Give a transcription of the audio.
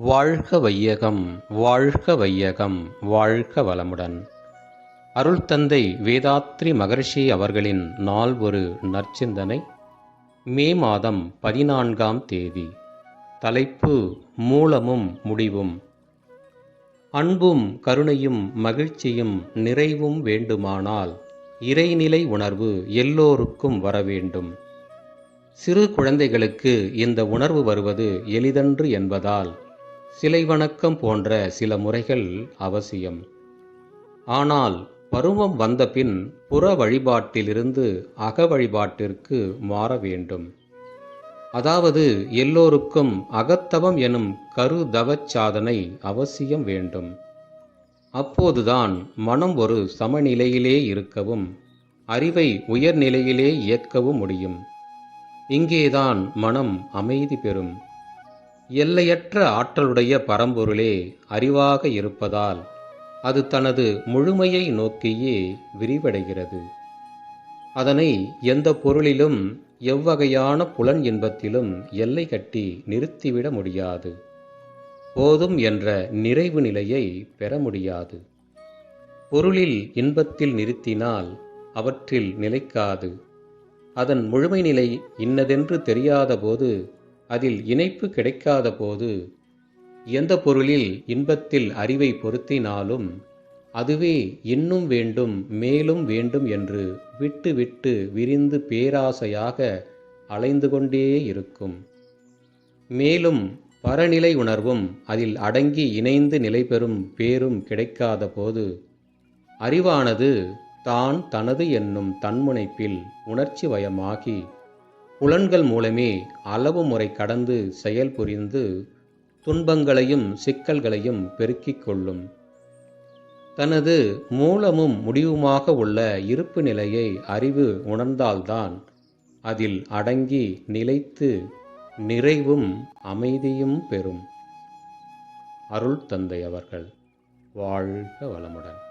வாழ்க வையகம் வாழ்க வையகம் வாழ்க வளமுடன். அருள் தந்தை வேதாத்ரி மகர்ஷி அவர்களின் நாள் ஒரு நற்சிந்தனை. மே மாதம் பதினான்காம் தேதி. தலைப்பு மூலமும் முடிவும். அன்பும் கருணையும் மகிழ்ச்சியும் நிறைவும் வேண்டுமானால் இறைநிலை உணர்வு எல்லோருக்கும் வர வேண்டும் சிறு குழந்தைகளுக்கு இந்த உணர்வு வருவது எளிதன்று என்பதால் சிலை வணக்கம் போன்ற சில முறைகள் அவசியம். ஆனால் பருவம் வந்தபின் புற வழிபாட்டிலிருந்து அக வழிபாட்டிற்கு மாற வேண்டும். அதாவது எல்லோருக்கும் அகத்தவம் எனும் கருதவச் சாதனை அவசியம் வேண்டும். அப்போதுதான் மனம் ஒரு சமநிலையிலே இருக்கவும் அறிவை உயர்நிலையிலே இயக்கவும் முடியும். இங்கேதான் மனம் அமைதி பெறும். எல்லையற்ற ஆற்றலுடைய பரம்பொருளே அறிவாக இருப்பதால் அது தனது முழுமையை நோக்கியே விரிவடைகிறது. அதனை எந்த பொருளிலும் எவ்வகையான புலன் இன்பத்திலும் எல்லை கட்டி நிறுத்திவிட முடியாது. போதும் என்ற நிறைவு நிலையை பெற முடியாது. பொருளில் இன்பத்தில் நிறுத்தினால் அவற்றில் நிலைக்காது. அதன் முழுமை நிலை இன்னதென்று தெரியாத போது அதில் இணைப்பு கிடைக்காத போது எந்த பொருளில் இன்பத்தில் அறிவை பொருத்தினாலும் அதுவே இன்னும் வேண்டும் மேலும் வேண்டும் என்று விட்டு விட்டு விரிந்து பேராசையாக அலைந்து கொண்டே இருக்கும். மேலும் பரநிலை உணர்வும் அதில் அடங்கி இணைந்து நிலை பெறும் பேரும் கிடைக்காத போது அறிவானது தான் தனது என்னும் தன்முனைப்பில் உணர்ச்சி வயமாகி புலன்கள் மூலமே அளவு முறை கடந்து செயல் புரிந்து துன்பங்களையும் சிக்கல்களையும் பெருக்கிக் கொள்ளும். தனது மூலமும் முடிவுமாக உள்ள இருப்பு நிலையை அறிவு உணர்ந்தால்தான் அதில் அடங்கி நிலைத்து நிறைவும் அமைதியும் பெறும். அருள் தந்தை அவர்கள் வாழ்க வளமுடன்.